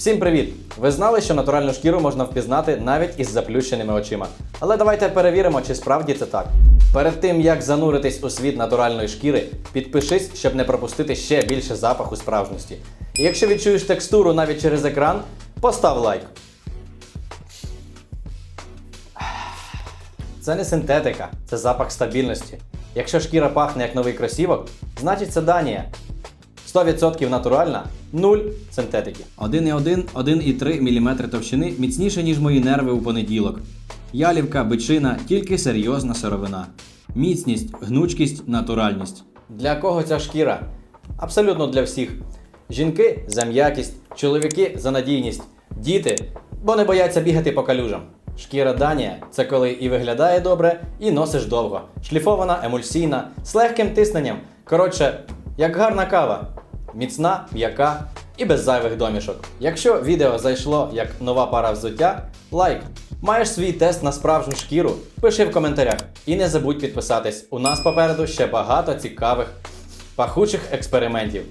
Всім привіт! Ви знали, що натуральну шкіру можна впізнати навіть із заплющеними очима. Але давайте перевіримо, чи справді це так. Перед тим як зануритись у світ натуральної шкіри, підпишись, щоб не пропустити ще більше запаху справжності. І якщо відчуєш текстуру навіть через екран, постав лайк. Це не синтетика, це запах стабільності. Якщо шкіра пахне як новий кросівок, значить це Данія. 100% натуральна, 0 синтетики. 1,1, 1,3 мм товщини міцніше, ніж мої нерви у понеділок. Ялівка, бичина, тільки серйозна сировина. Міцність, гнучкість, натуральність. Для кого ця шкіра? Абсолютно для всіх. Жінки за м'якість, чоловіки за надійність, діти, бо не бояться бігати по калюжам. Шкіра Данія це коли і виглядає добре, і носиш довго. Шліфована, емульсійна, з легким тисненням. Коротше, як гарна кава. Міцна, м'яка і без зайвих домішок. Якщо відео зайшло як нова пара взуття, лайк. Маєш свій тест на справжню шкіру? Пиши в коментарях. І не забудь підписатись. У нас попереду ще багато цікавих пахучих експериментів.